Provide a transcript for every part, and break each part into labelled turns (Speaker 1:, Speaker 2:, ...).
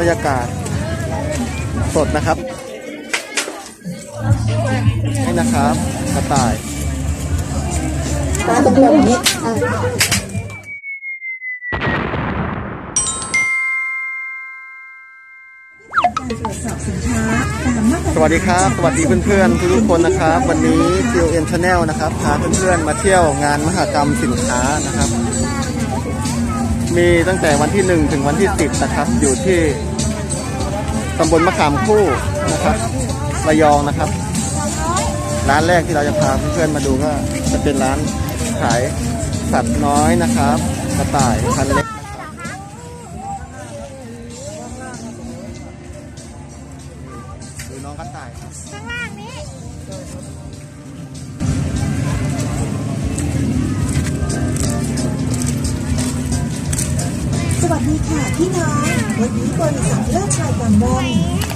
Speaker 1: บรรยากาศสดนะครับนี่นะครับกระต่าย
Speaker 2: มาตรงนี้
Speaker 1: สวัสดีครับ สวัสดีเพื่อนๆทุกๆคนนะครับ วันนี้ TON Channel นะครับพาเพื่อนๆมาเที่ยวงานมหกรรมสินค้านะครับ มีตั้งแต่วันที่ 1 ถึงวันที่ 10 นะครับ อยู่ที่ตำบลมะขามคู่นะครับระยองนะครับ ร้านแรกที่เราจะพาเพื่อนๆมาดูก็จะเป็นร้านขายสัตว์น้อยนะครับ กระต่ายพันธุ์เล็ก
Speaker 2: พี่น้องวันนี้บริษัทเลิศชายกังวล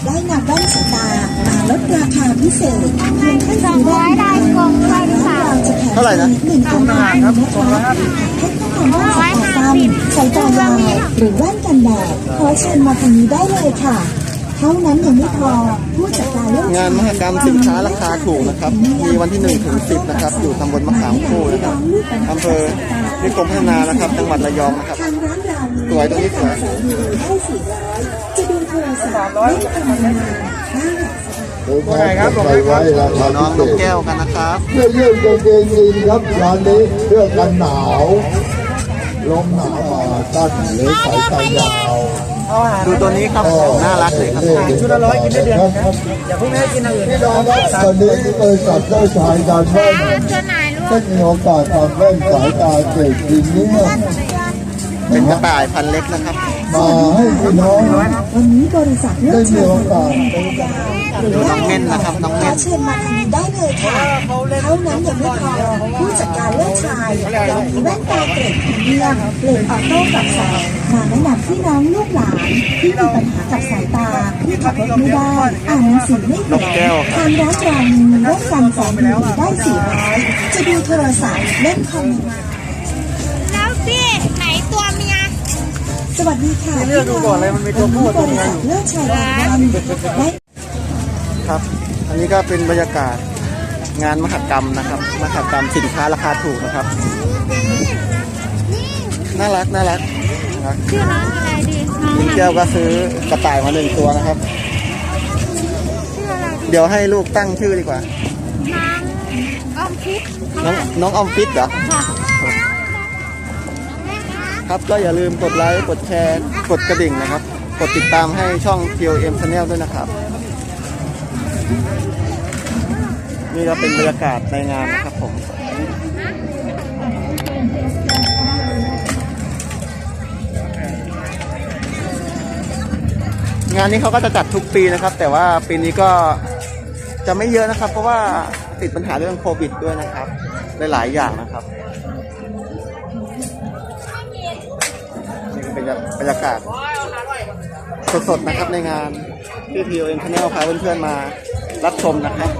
Speaker 2: ได้นำแว่นสายตามาลดราคาพิเศษเพียงแค่ซื้อแว่นได้กล่องละสามจะแถม
Speaker 1: เท่าไหร่นะ
Speaker 2: หนึ่งพันบาทนะคะเทคนิคแว่นสายตาสั้นสายตายาวหรือแว่นกันแดดขอเชิญมาทางนี้ได้เลยค่ะ เท่านั้นยังไม่พอผู้จัดการเลือก
Speaker 1: งานมหกรรมสินค้าราคาถูกนะครับ มีวันที่1ถึง10นะครับ อยู่ตำบลมะขามคู่นะครับอำเภอนิคมพัฒนานะครับ จังหวัดระยองนะครับ
Speaker 2: ทางร้านเรามี
Speaker 1: สวยตรงนี้สวย
Speaker 2: สายดูให้สี่ร้อยจะดูโทรศัพท์เล่นการงานห้า
Speaker 3: ตัวไหนครับไปไว้ราคา
Speaker 1: น้อง
Speaker 3: พิ
Speaker 1: น
Speaker 3: เศ
Speaker 1: ก
Speaker 3: ษ
Speaker 1: แก้วกันนะครับ
Speaker 3: เสื้อยืดกางเกงยีนครับร้านนี้เสื้อกันหนาวลมหนาวอ่าตั้นหรือสายตายาว
Speaker 1: ดูตัวนี้ครับน่ารักเลยครับ
Speaker 3: ชุดละร้อยกินได้เดือนครับอย่าเพิ่งให้กินอื่นพี่น้องครับตอนนี้บริษัทได้ชายการแว่น
Speaker 4: ตัวไหนลูก
Speaker 3: ได้มีโอกาสทำแว่นสายตาเกรดพรีเมียม
Speaker 1: เป็นกระต่ายพันธุ์เล็กนะครับ
Speaker 3: มาให้พี่น้อง
Speaker 2: วันนี้บริษัทเลือก
Speaker 3: มี
Speaker 2: ชาย
Speaker 3: กา
Speaker 1: ดูน้องเม่นนะครับน้องเม่น
Speaker 2: เชิญมาทางได้เลยค่ะเท่านั้นยังไม่พอผู้จัดการเลือกชายยังมีแว่นตาเกรดพรีเมียมเกรดออโต้กับแสงมาแนะนำพี่น้องลูกหลานที่มีปัญหากับสายตาที่ขับรถไม่ได้อ่านหนังสือไม่เก่งทางร้านเรามีแว่นกันแสง UV ได้400จะดูโทรศัพท์เล่นคอมพิวเตอร์
Speaker 4: แล้วพี่
Speaker 2: สวัสดีค่ะเลือกดูก่อนเลยมันมีตัวผู้ตัวเมียเลือกชายกันได้
Speaker 1: ครับ อันนี้ก็เป็นบรรยากาศงานมหกรรมนะครับมหกรรมสินค้าราคาถูกนะครับ น่ารักน่ารักนะ
Speaker 4: ชื่อน้องอะไรดีน้อง
Speaker 1: ลิงแก้วก็ซื้อกระต่ายมาหนึ่งตัวนะครับ
Speaker 4: ชื่ออะไรดี
Speaker 1: เดี๋ยวให้ลูกตั้งชื่อดีกว่า
Speaker 4: น้องออมคิด
Speaker 1: น้องน้องออมฟิตเหรอ
Speaker 4: ค่ะ
Speaker 1: ครับก็อย่าลืมกดไลค์ กดแชร์ กดกระดิ่งนะครับ กดติดตามให้ช่อง POM Channel ด้วยนะครับ นี่ก็เป็นบรรยากาศในงานนะครับผมงานนี้เขาก็จะจัดทุกปีนะครับ แต่ว่าปีนี้ก็จะไม่เยอะนะครับ เพราะว่าติดปัญหาเรื่องโควิดด้วยนะครับ หลายๆอย่างนะครับ นี่ก็เป็นบรรยากาศสดๆนะครับในงานที่ POM Channel พาเพื่อนๆมารับชมนะครับ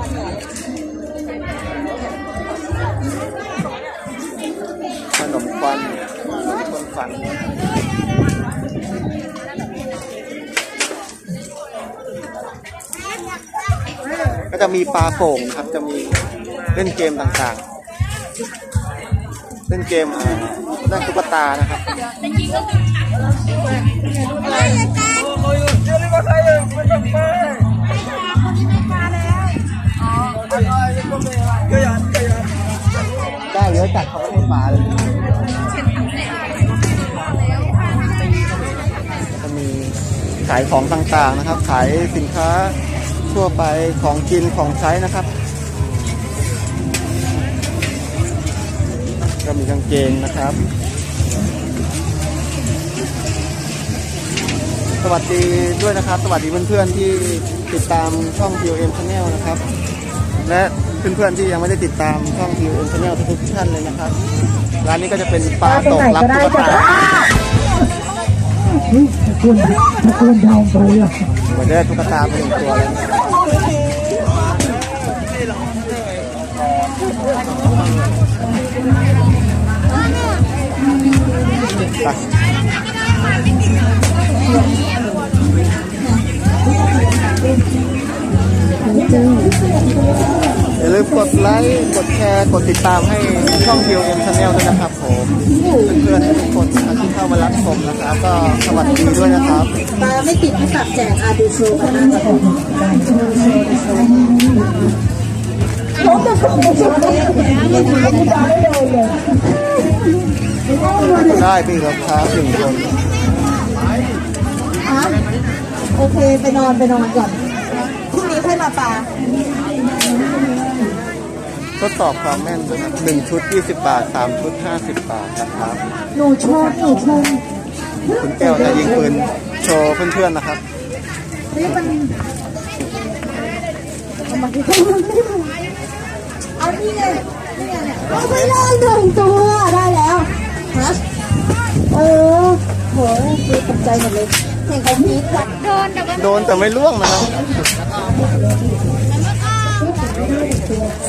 Speaker 1: ขนมควันขนมควันก็จะมีปลาโป่งครับจะมีเล่นเกมต่างๆ เล่นเกมเล่นตุ๊กตานะครับ ได้เยอะจัดเขาไม่มาเลยจะมีขายของต่างๆนะครับ ขายสินค้าทั่วไปของกินของใช้นะครับ ก็มีกางเกงนะครับ สวัสดีด้วยนะครับ สวัสดีเพื่อนๆที่ติดตามช่อง POM Channel นะครับ และเพื่อนๆที่ยังไม่ได้ติดตามช่อง POM Channel ทุกๆท่านเลยนะครับร้านนี้ก็จะเป็นปลาตกรับตุ๊กตา
Speaker 3: คุณคุณทำไปอะ
Speaker 1: เหมือนได้ตุ๊กตาไปหนึ่งตัวเลยไป ลค์ กดแชร์ กดติดตามให้ช่อง TOM Channel ด้วยนะครับผมเพื่อนๆทุกคนนะครับที่เข้ามารับชมนะครับ ก็สวัสดีด้วยนะครับ
Speaker 4: ตาไม่ติดให้ปรับแจกอาดูโชว์กันนะครับผมผมจะส่งไปโชว์ได้ยังไงได้เลย
Speaker 1: ได้พี่ครับครับหนึ่งคน
Speaker 4: ฮะโอเค ไปนอนไปนอนก่อนพรุ่งนี้ค่อยมาปลา
Speaker 1: ทดสอบความแม่นด้วยครับหนึ่งชุด 20 บาทสามชุด 50 บาทนะครับ
Speaker 4: หนูชมหนูชม
Speaker 1: คุณแก้วจะยิงปืนโชว์เพื่อนๆนะครับ
Speaker 4: เฮ้ยมันมันเอานี่ไงนี่ไงเนี่ยเอาไปเลยหนึ่งตัวได้แล้วฮะเออโหดูตกใจหมดเลยเห็นเขาพีคอะ
Speaker 2: โดนแต่ว่า
Speaker 1: โดนแต่ไม่ล่วงนะครับ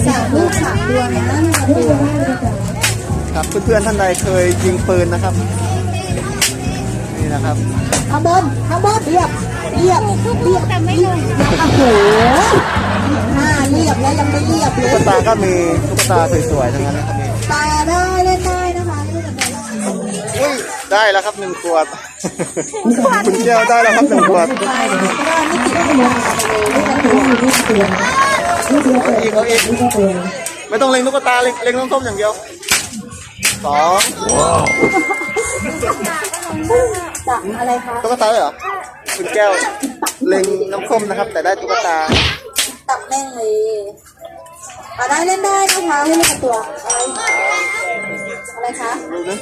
Speaker 4: สาม ลูกสามตัวนะตัว
Speaker 1: ครับเพื่อนๆท่านใดเคยยิงปืนนะครับ นี่นะครับ
Speaker 4: ข้างบนข้างบนเรียบเรียบ
Speaker 2: ทุก
Speaker 4: เรี
Speaker 2: ลู
Speaker 4: ย
Speaker 2: ก
Speaker 4: บ
Speaker 2: แต่ไม่ลง
Speaker 4: โอ้โหห้าเรียบแล้วยังไม่เรียบเล
Speaker 1: ตุ๊ก
Speaker 4: ย
Speaker 1: ตาก็มีตุ๊กตาสวยๆทั้งนั้นนะครับนี่
Speaker 4: ตาได้เล่นได้นะคะไม่ต้องแบบ
Speaker 1: อุ้ยได้แล้วครับหนึ่งขวดคุณแก้วได้แล้วครับหนึ่งขวด
Speaker 4: ไป เพราะว่าไม่ติดให้ลงเลยไม่ต้องตัวไม่ต้องตัว
Speaker 1: เอาอีกเอาอีกไม่ต้องเล็งตุ๊กตาเล็งเล็งน้ำส้มอย่างเดียวสอง
Speaker 4: จับอะไรคะ
Speaker 1: ตุ๊กตาเลยเหรอคุณแก้วเล็งน้ำส้มนะครับ แต่ได้ตุ๊กตา
Speaker 4: ตับแม่งเลยมาได้เล่นได้นะคะให้เล่นกับตัวอะไรอะไรคะ
Speaker 1: ดูนะ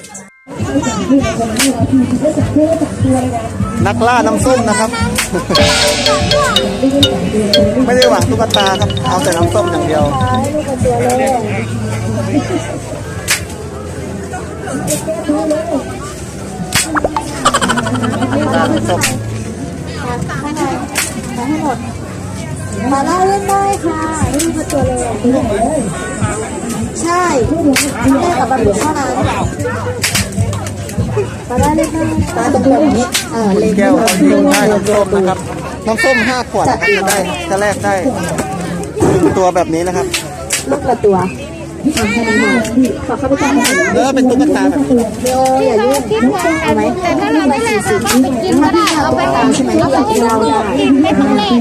Speaker 1: นักล่าน้ำส้มนะครับ ไม่ได้หวังตุ๊กตาครับ เอาแต่น้ำส้มอย่างเดียว
Speaker 4: ให้เล่นกับตัวเลย
Speaker 1: ล่าน้ำส้ม
Speaker 4: ข้งในมาให้หมดมาได้เล่นได้ค่ะไม่มีประตูเลยใช่แม่กับบรรลุเท่านั้น มาได้เล่นได้ตาตรงแบบนี้เออเล่น
Speaker 1: แก้วอยิงได้น้ำส้มนะครับน้ำส้มห้าขวดจะได้จะแลกได้ ตัวแบบนี้นะครับ
Speaker 4: ลูกละตัวทำแค่นี้พอขอเข้าไปจับ
Speaker 1: แล้วเป็นตุ๊กตาแบบนี้
Speaker 4: เดี๋ยวอย่ายุ่ง
Speaker 2: คิดว่าแต่แต่ถ้าเราไม่เล่นเราก็ไปกินก็ได้เอาไปทำใช่ไหมเราก็กินเรากินไม่ต้องเล่น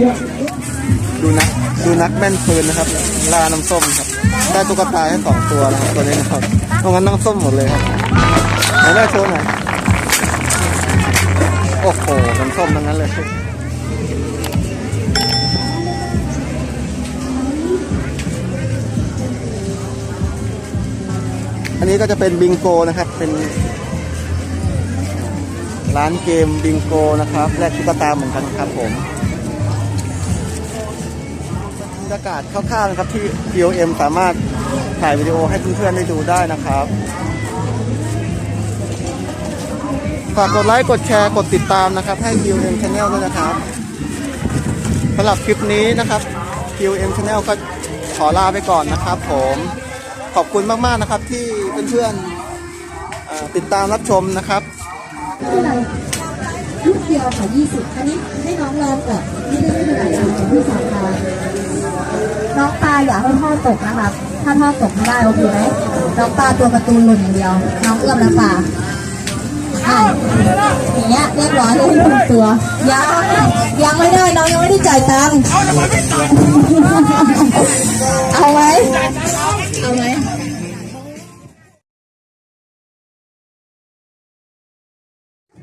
Speaker 1: ดูนักดูนักแม่นปืนนะครับลาน้ำส้มครับได้ตุ๊กตาแค่สองตัวนะครับตัวนี้นะครับตรงนั้นน้ำส้มหมดเลยครับ ไหนได้โชว์หน่อย โอ้โหน้ำส้มทั้งนั้นเลย อันนี้ก็จะเป็นบิงโกนะครับ เป็น ร้านเกมบิงโกนะครับแลกตุ๊กตาเหมือนกันครับผมบรรยากาศคร่าวๆนะครับที่ TOM สามารถถ่ายวิดีโอให้เพื่อนๆได้ดูได้นะครับ ฝากกดไลค์กดแชร์กดติดตามนะครับ ให้ TOM Channel ด้วยนะครับสำหรับคลิปนี้นะครับ TOM Channel ก็ขอลาไปก่อนนะครับผมขอบคุณมากๆนะครับที่เพื่อนๆติดตามรับชมนะครับ
Speaker 4: ลูกเดียวค่ะยี่สิบอันนี้ให้น้องลองก่อนนี่ไม่ได้เป็นอะไรของพี่สาวาน้องตาอย่าให้ท่อตกนะครับ ถ้าท่อตกไม่ได้โอเคไหมน้องตาตัวการ์ตูหล่นอย่างเดียว น้องเอื้อมแล้วป่า เรียบร้อยให้ถูกตัวยังยังไม่ได้น้องยังไม่ได้จ่ายตังค์เอาไหมเอาไหม